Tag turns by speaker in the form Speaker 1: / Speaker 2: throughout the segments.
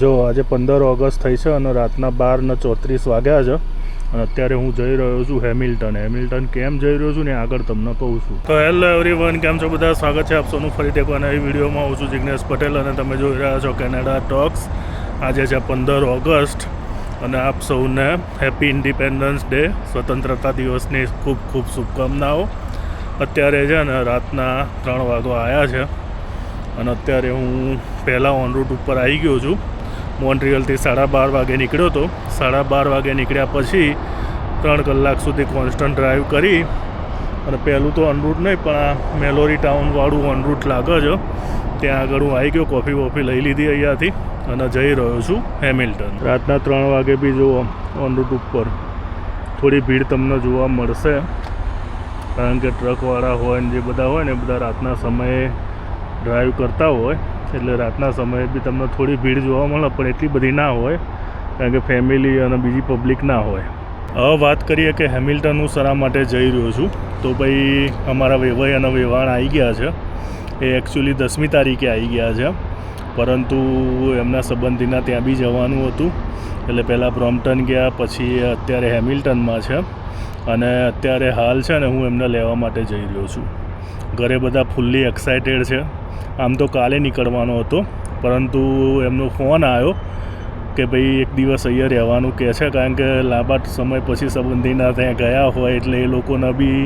Speaker 1: જો આજે પંદર ઓગસ્ટ થઈ છે અને રાતના બાર ને ચોત્રીસ વાગ્યા છે, અને અત્યારે હું જઈ રહ્યો છું હેમિલ્ટન. હેમિલ્ટન કેમ જઈ રહ્યો છું ને આગળ તમને કહું છું. તો હેલો એવરીવન, કેમ છો બધા? સ્વાગત છે આપ સૌનું ફરીથી અને નવી વિડીયોમાં. હું છું જિગ્નેશ પટેલ અને તમે જોઈ રહ્યા છો કેનેડા ટોક્સ. આજે છે પંદર ઓગસ્ટ અને આપ સૌને હેપી ઇન્ડિપેન્ડન્સ ડે, સ્વતંત્રતા દિવસની ખૂબ ખૂબ શુભકામનાઓ. અત્યારે છે ને રાતના ત્રણ વાગો આવ્યા છે અને અત્યારે હું પહેલાં ઓન રૂટ ઉપર આવી ગયો છું. મોન્ટ્રિયલથી સાડા બાર વાગે નીકળ્યો હતો. સાડા બાર વાગે નીકળ્યા પછી ત્રણ કલાક સુધી કોન્સ્ટન્ટ ડ્રાઈવ કરી અને પહેલું તો અનરૂટ નહીં, પણ આ મેલોરી ટાઉનવાળું અનરૂટ લાગે છે. ત્યાં આગળ હું આવી ગયો, કોફી વોફી લઈ લીધી અહીંયાથી અને જઈ રહ્યો છું હેમિલ્ટન. રાતના ત્રણ વાગે બી જુઓ ઓનરૂટ ઉપર. થોડી ભીડ તમને જોવા મળશે, કારણ કે ટ્રકવાળા હોય ને જે બધા હોય ને બધા રાતના સમયે ડ્રાઈવ કરતા હોય. એટલે રાતના સમયે બી તમને થોડી ભીડ જોવા મળે, પણ એટલી બધી ના હોય, કારણ કે ફેમિલી અને બીજી પબ્લિક ના હોય. હવે વાત કરીએ કે હેમિલ્ટન હું શરા માટે જઈ રહ્યો છું? તો ભાઈ, અમારા વેવાઈ અને વેવાણ આવી ગયા છે. એ એકચ્યુઅલી દસમી તારીખે આવી ગયા છે. પરંતુ એમના સંબંધીના ત્યાં બી જવાનું હતું. એટલે પહેલાં બ્રોમ્પટન ગયા, પછી અત્યારે હેમિલ્ટનમાં છે. અને અત્યારે હાલ છે ને, હું એમને લેવા માટે જઈ રહ્યો છું. ઘરે બધા ફૂલ્લી એક્સાઇટેડ છે. આમ તો કાલે નીકળવાનો હતો, પરંતુ એમનો ફોન આવ્યો કે ભાઈ એક દિવસ અહીંયા રહેવાનું કહે છે, કારણ કે લાંબા સમય પછી સંબંધીના ત્યાં ગયા હોય એટલે એ લોકોને બી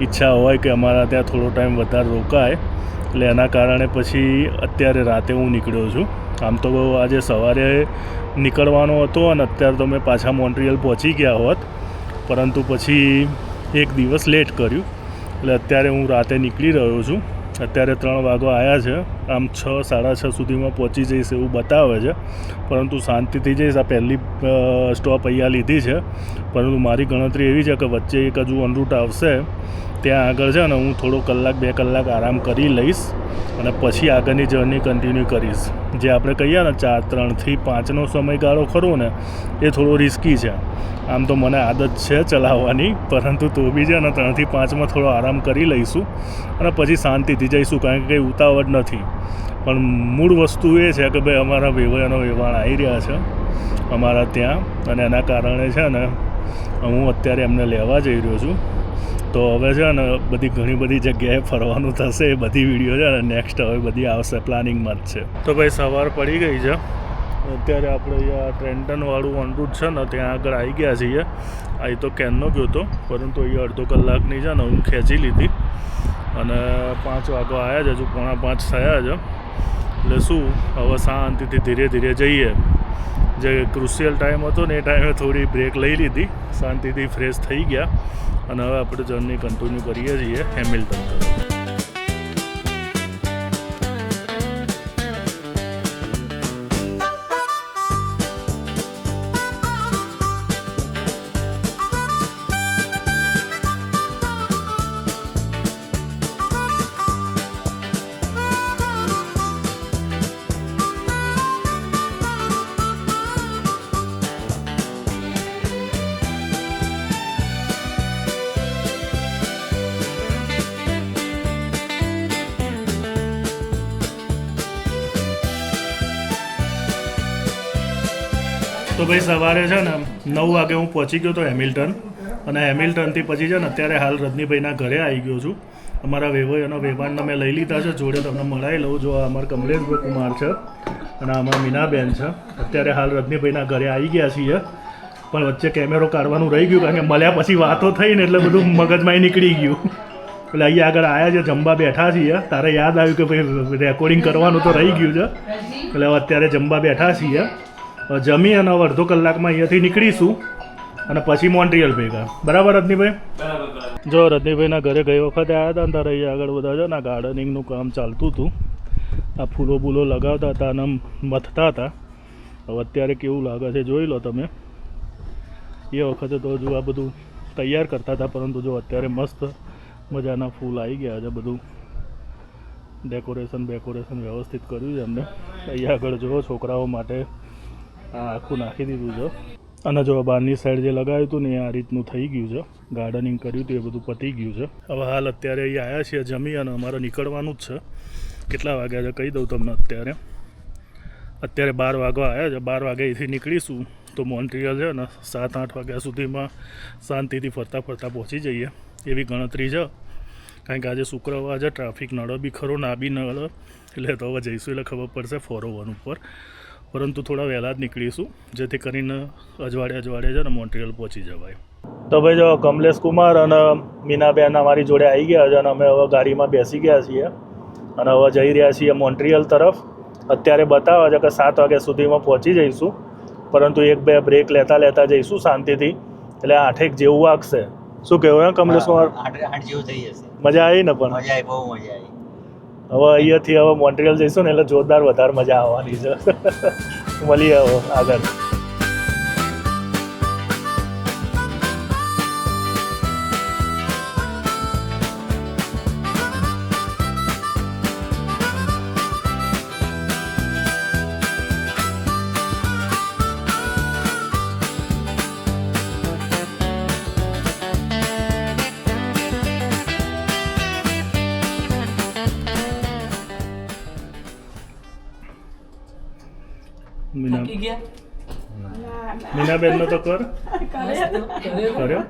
Speaker 1: ઈચ્છા હોય કે અમારા ત્યાં થોડો ટાઈમ વધારે રોકાય. એટલે એના કારણે પછી અત્યારે રાતે હું નીકળ્યો છું. આમ તો આજે સવારે નીકળવાનો હતો અને અત્યારે તો મેં પાછા મોન્ટ્રીયલ પહોંચી ગયા હોત, પરંતુ પછી એક દિવસ લેટ કર્યું. એટલે અત્યારે હું રાતે નીકળી રહ્યો છું. અત્યારે ત્રણ વાગો આવ્યા છે. આમ છ, સાડા છ સુધીમાં પહોંચી જઈશ એવું બતાવે છે. પરંતુ શાંતિથી જઈશ. આ પહેલી સ્ટોપ અહીંયા લીધી છે. પરંતુ મારી ગણતરી એવી છે કે વચ્ચે એક હજુ અનરૂટ આવશે. ત્યાં આગળ છે ને હું થોડો કલાક, બે કલાક આરામ કરી લઈશ અને પછી આગળની જર્ની કન્ટિન્યુ કરીશ. જે આપણે કહીએ ને ચાર ત્રણથી પાંચનો સમયગાળો ખરો ને, એ થોડો રિસ્કી છે. આમ તો મને આદત છે ચલાવવાની, પરંતુ તો બી છે ને ત્રણથી પાંચમાં થોડો આરામ કરી લઈશું અને પછી શાંતિથી જઈશું, કારણ કે કંઈ ઉતાવળ નથી. પણ મૂળ વસ્તુ એ છે કે ભાઈ અમારા વેવાયનો વેવાણ આવી રહ્યા છે, અમારા ત્યાં, અને એના કારણે છે ને, હું અત્યારે એમને લેવા જઈ રહ્યો છું. તો હવે છે ને બધી ઘણી બધી જગ્યાએ ફરવાનું થશે એ બધી વીડિયો છે ને નેક્સ્ટ હવે બધી આવશે પ્લાનિંગમાં જ છે. તો ભાઈ સવાર પડી ગઈ છે. અત્યારે આપણે અહીંયા ટ્રેન્ટનવાળું ઓનરૂટ છે ને, ત્યાં આગળ આવી ગયા છીએ. અહીં તો કેનનો ગયો હતો પરંતુ અહીંયા અડધો કલાકની છે ને હું ખેંચી લીધી. અને પાંચ વાગો આવ્યા છે, હજુ પોણા પાંચ થયા છે. એટલે શું, હવે શાંતિથી ધીરે ધીરે જઈએ. જે ક્રુશિયલ ટાઈમ હતો ને એ ટાઈમે થોડી બ્રેક લઈ લીધી. શાંતિથી ફ્રેશ થઈ ગયા. અને હવે આપણે જર્ની કન્ટિન્યુ કરીએ છીએ હેમિલ્ટન તરફ. તો ભાઈ સવારે છે ને નવ વાગે હું પહોંચી ગયો હતો હેમિલ્ટન. અને હેમિલ્ટનથી પછી છે ને અત્યારે હાલ રજનીભાઈના ઘરે આવી ગયો છું. અમારા વેવાઈ અને વેવાણને મેં લઈ લીધા છે. જોડે તમને મળાવી લઉં. જો અમારા કમલેશભાઈ કુમાર છે અને અમારા મીનાબેન છે. અત્યારે હાલ રજનીભાઈના ઘરે આવી ગયા છીએ. પણ વચ્ચે કેમેરો કાઢવાનું રહી ગયું કારણ કે મળ્યા પછી વાતો થઈ ને એટલે બધું મગજમાં નીકળી ગયું. એટલે અહીંયા આગળ આવ્યા છે જમવા બેઠા છીએ. તારે યાદ આવ્યું કે ભાઈ રેકોર્ડિંગ કરવાનું તો રહી ગયું છે. એટલે અત્યારે જમવા બેઠા છીએ. જમી અને હવે અડધો કલાકમાં અહીંયાથી નીકળીશું. અને પછી મોન્ટ્રિયલ ભેગા. બરાબર રજનીભાઈ? જો રજનીભાઈના ઘરે ગઈ વખતે આવ્યા હતા તારે અહીંયા આગળ બધા છે ને ગાર્ડનિંગનું કામ ચાલતું હતું. આ ફૂલો બૂલો લગાવતા હતા અને મથતા હતા. હવે અત્યારે કેવું લાગે છે જોઈ લો તમે. એ વખતે તો હજુ આ બધું તૈયાર કરતા હતા પરંતુ જો અત્યારે મસ્ત મજાના ફૂલ આવી ગયા છે બધું. ડેકોરેશન બેકોરેશન વ્યવસ્થિત કર્યું છે એમને. અહીંયા આગળ જુઓ છોકરાઓ માટે આ આખું નાખી દીધું છે. અને જો બહારની સાઈડ જે લગાવ્યું હતું ને, એ આ રીતનું થઈ ગયું છે. ગાર્ડનિંગ કર્યું હતું, એ બધું પતી ગયું છે. હવે હાલ અત્યારે અહીં આવ્યા છીએ જમી અને અમારે નીકળવાનું જ છે. કેટલા વાગ્યા છે કહી દઉં તમને અત્યારે. અત્યારે બાર વાગવા આવ્યા છે. બાર વાગે અહીંથી નીકળીશું તો મોન્ટ્રીયલ છે ને, સાત, આઠ વાગ્યા સુધીમાં શાંતિથી ફરતા ફરતા પહોંચી જઈએ. એવી ગણતરી છે. કારણ કે આજે શુક્રવાર છે ટ્રાફિક નળો બી ખરો, ના બી નળો એટલે તો હવે જઈશું એટલે ખબર પડશે ફોર ઉપર. પરંતુ થોડા વહેલા જ નીકળીશું જેથી કરીને અજવાડે અજવાડે છે ને મોન્ટ્રીયલ પહોંચી જવાય. તો ભાઈ જો કમલેશ કુમાર અને મીનાબેન અમારી જોડે આવી ગયા છે અને અમે હવે ગાડીમાં બેસી ગયા છીએ અને હવે જઈ રહ્યા છીએ મોન્ટ્રીયલ તરફ. અત્યારે બતાવે છે કે સાત વાગ્યા સુધીમાં પહોંચી જઈશું પરંતુ એક બે બ્રેક લેતા લેતા જઈશું શાંતિથી. એટલે આઠેક જેવું વાગશે. શું કહેવું એમ કમલેશ કુમાર? મજા આવી ને પણ?
Speaker 2: મજા આવી બહુ મજા આવી.
Speaker 1: હવે અહીંયાથી હવે મોન્ટ્રીયલ જઈશું ને એટલે જોરદાર વધારે મજા આવવાની છે. મળીએ હવે આગળ.
Speaker 3: થાકી ગયા?
Speaker 1: મીનાબેનનો તો કર.
Speaker 3: કર્યો?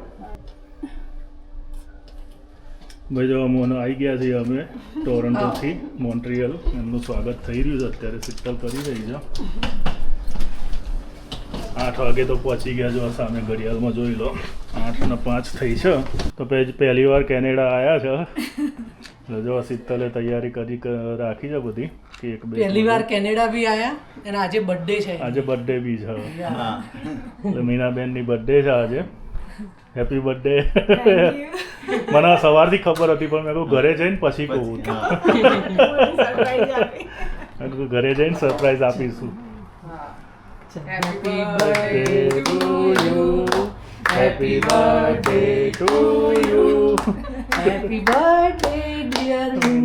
Speaker 1: ભાઈ જો અમે આવી ગયા છીએ અમે ટોરન્ટોથી મોન્ટ્રીયલ. એમનું સ્વાગત થઈ રહ્યું છે. અત્યારે સિક્ટલ કરી રહી છે. આઠ વાગે તો પહોંચી ગયા જો સામે ઘડિયાળમાં જોઈ લો. આઠ ને પાંચ થઈ છે. તો પહેલી વાર કેનેડા આવ્યા છે. જો શીતલે તૈયારી કરી રાખી છે બધી કે એક બે
Speaker 3: પહેલી વાર કેનેડા બી આયા અને આજે બર્થડે છે.
Speaker 1: આજે બર્થડે બી છે. એટલે મીનાબેન મીનાબેનની બર્થડે છે આજે. હેપી બર્થડે મને આ સવારથી ખબર હતી પણ મેં કહું ઘરે જઈને પછી કહું. મેં ઘરે જઈને સરપ્રાઈઝ આપીશું.
Speaker 3: Happy
Speaker 1: birthday to you happy birthday to you
Speaker 3: happy birthday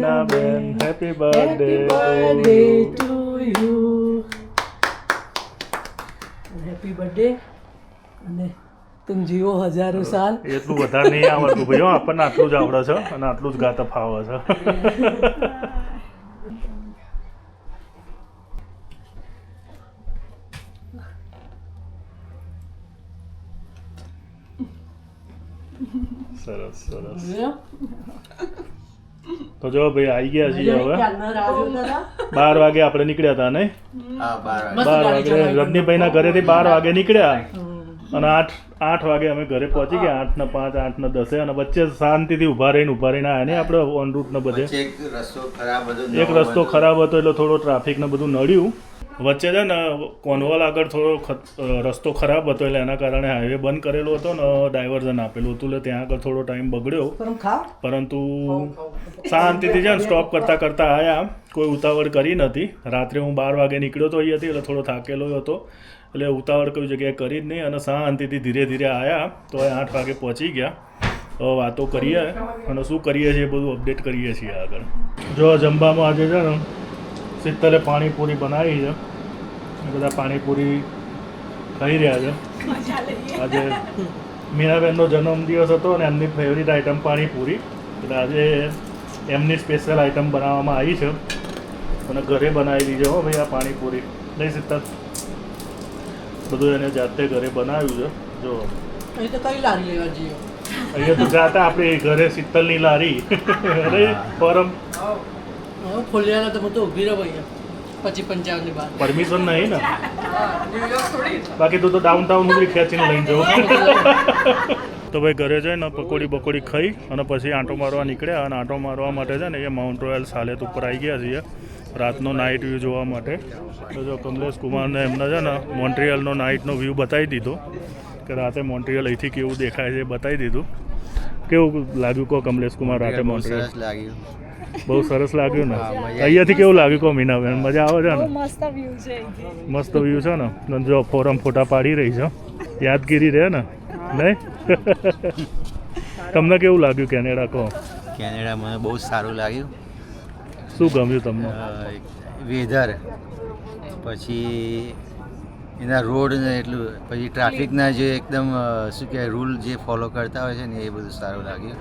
Speaker 3: dear
Speaker 1: Meenaben happy
Speaker 3: happy
Speaker 1: birthday
Speaker 3: birthday to you happy birthday અને તું જીવો હજારો સાલ.
Speaker 1: એટલું વધારે નહીં આવડતું ભાઈ. હો, આપણને આટલું જ આવડે છે અને આટલું જ ગાતા ફાવે છે. સરસ સરસ. તો જો ભાઈ આવી ગયા છીએ હવે. બાર વાગે આપણે નીકળ્યા હતા ને
Speaker 2: બાર
Speaker 1: વાગે.
Speaker 3: રજનીભાઈ
Speaker 1: ના ઘરેથી બાર વાગે નીકળ્યા. અને આઠ આઠ વાગે અમે ઘરે પહોંચી ગયા. આઠ ને પાંચ આઠ ને દસે. અને વચ્ચે શાંતિથી ઊભા રહીને ઊભા રહીને આવ્યા ને આપણે ઓન રૂટ ને બધે.
Speaker 2: એક રસ્તો ખરાબ હતો
Speaker 1: એક રસ્તો ખરાબ હતો એટલે થોડો ટ્રાફિક ને બધું નડ્યું. વચ્ચે છે ને કોનવલ આગળ થોડો ખત- રસ્તો ખરાબ હતો એટલે એના કારણે હાઈવે બંધ કરેલો હતો ને ડાયવર્ઝન આપેલું હતું એટલે ત્યાં આગળ થોડો ટાઈમ બગડ્યો. પરંતુ શાંતિથી છે ને સ્ટોપ કરતાં કરતાં આવ્યા કોઈ ઉતાવળ કરી નથી. રાત્રે હું બાર વાગે નીકળ્યો તો અહીંયાથી એટલે થોડો થાકેલો હતો. એટલે ઉતાવળ કોઈ જગ્યાએ કરી જ નહીં અને શાંતિથી ધીરે ધીરે આવ્યા તો એ આઠ વાગે પહોંચી ગયા. વાતો કરીએ. અને શું કરીએ છીએ એ બધું અપડેટ કરીએ છીએ આગળ. જો જમવામાં આજે છે ને સિત્તરે પાણીપુરી બનાવી છે. બધા પાણીપુરી ખાઈ રહ્યા છે. આજે મીરાબેનનો જન્મદિવસ હતો અને એમની ફેવરિટ આઈટમ પાણીપુરી. એટલે આજે એમની સ્પેશિયલ આઈટમ બનાવવામાં આવી છે. અને ઘરે બનાવી દીજો હો ભાઈ આ પાણીપુરી. નહીં શીતલ બધું એને જાતે ઘરે બનાવ્યું છે. જો.
Speaker 3: અહીં તો કઈ લારી
Speaker 1: અહીંયા તો જાતે આપણે ઘરે શીતલની લારી. અરે પરમ.
Speaker 3: હવે ખોલ્યા તમે તો ઊભી રહો અહીંયા પછી પંચાવનની બાર
Speaker 1: પરમિશન નહીં ને? બાકી તું તો ડાઉન ટાઉન સુધી ખેંચીને લઈને જવું તો ભાઈ ઘરે જઈને પકોડી બકોડી ખાઈ અને પછી આંટો મારવા નીકળ્યા અને આંટો મારવા માટે છે ને એ માઉન્ટ રોયલ સાલેત ઉપર આવી ગયા છીએ. રાતનો નાઇટ વ્યૂ જોવા માટે. તો જો કમલેશ કુમારને એમને છે ને મોન્ટ્રિયલનો નાઇટનો વ્યૂ બતાવી દીધો. કે રાતે મોન્ટ્રિયલ અહીંથી કેવું દેખાય છે એ બતાવી દીધું. કેવું લાગ્યું કહો કમલેશ કુમાર રાતે મોન્ટ્રિયલ
Speaker 2: સરસ લાગ્યું.
Speaker 1: બહુ સરસ લાગ્યું ને. અહીંયાથી કેવું લાગ્યું કહો મીનાબેન મજા આવે છે ને?
Speaker 4: મસ્ત વ્યૂ છે
Speaker 1: મસ્ત વ્યૂ છે ને? જો ફોરમ ફોટા પાડી રહી છો. યાદગીરી રહે ને? નહીં? તમને કેવું લાગ્યું કેનેડા કહો?
Speaker 2: કેનેડા મને બહુ જ સારું લાગ્યું.
Speaker 1: શું ગમ્યું તમને?
Speaker 2: વેધર પછી એના રોડ ને એટલું પછી ટ્રાફિકના જે એકદમ શું કહેવાય રૂલ જે ફોલો કરતા હોય છે ને એ બધું સારું લાગ્યું.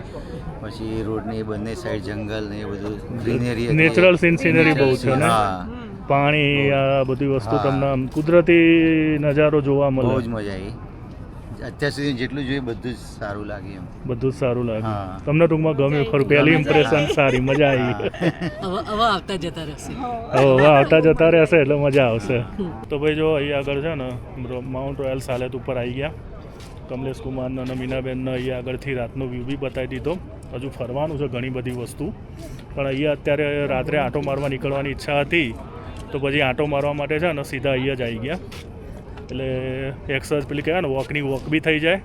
Speaker 2: પછી રોડની બંને સાઈડ જંગલ ને એ બધું ગ્રીનરી
Speaker 1: નેચરલ scenery બહુ છે
Speaker 2: હા.
Speaker 1: પાણી આ બધી વસ્તુ. તમને કુદરતી નજારો જોવા
Speaker 2: બહુ જ મજા આવી. અત્યાર સુધી જેટલું જોઈએ બધું જ સારું લાગ્યું એમ.
Speaker 1: બધું જ સારું લાગે. તમને ટૂંકમાં ગમ્યું ખરું? પહેલી ઇમ્પ્રેશન સારી મજા આવી.
Speaker 3: હવે હવે આવતા જતા રહેશે.
Speaker 1: હવે હવે આવતા જતા રહેશે એટલે મજા આવશે. તો ભાઈ જો અહીં આગળ છે ને માઉન્ટ રોયલ સાલેત ઉપર આવી ગયા. કમલેશ કુમારને અને મીનાબેનને અહીંયા આગળથી રાતનો વ્યૂ બી બતાવી દીધો. હજુ ફરવાનું છે ઘણી બધી વસ્તુ. પણ અહીંયા અત્યારે રાત્રે આંટો મારવા નીકળવાની ઈચ્છા હતી. તો પછી આંટો મારવા માટે છે ને સીધા અહીંયા જ આવી ગયા. એટલે એક્સરસાઇઝ પેલી કહેવાય ને વોકની વોક બી થઈ જાય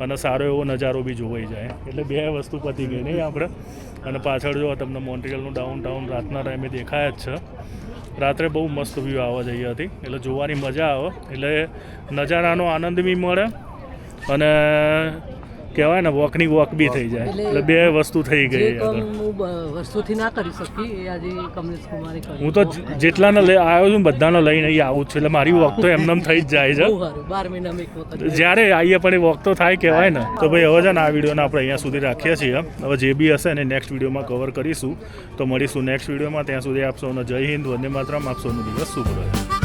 Speaker 1: અને સારો એવો નજારો બી જોવાઈ જાય. એટલે બે વસ્તુ પતી ગઈ નહીં આપણે અને પાછળ જો તમને મોન્ટ્રિયલનું ડાઉન ટાઉન રાતના ટાઈમે દેખાય જ છે. રાત્રે બહુ મસ્ત વ્યૂ આવવા જઈ હતી એટલે જોવાની મજા આવે. એટલે નજારાનો આનંદ બી મળે. અને કહેવાય ને વોકની વોક બી થઈ જાય.
Speaker 3: એટલે
Speaker 1: બે વસ્તુ થઈ ગઈ
Speaker 3: હું વર્ષોથી ના કરી શકી એ આજે કમલેશ કુમારે
Speaker 1: હું તો જેટલાને લઈ આવ્યો છું બધાને લઈને અહીં આવું છું. એટલે મારી વોક તો એમનેમ થઈ જ જાય છે.
Speaker 3: બાર મહિનામાં એક વખત
Speaker 1: જ્યારે આવીએ પણ એ વોક તો થાય કહેવાય ને. તો ભાઈ હવે છે ને આ વિડીયોને આપણે અહીંયા સુધી રાખીએ છીએ. હવે જે બી હશે ને નેક્સ્ટ વિડીયોમાં કવર કરીશું. તો મળીશું નેક્સ્ટ વિડીયોમાં. ત્યાં સુધી આપ સૌનો જય હિન્દ વંદે માતરમ. આપ સૌનો દિવસ શુભ રહે.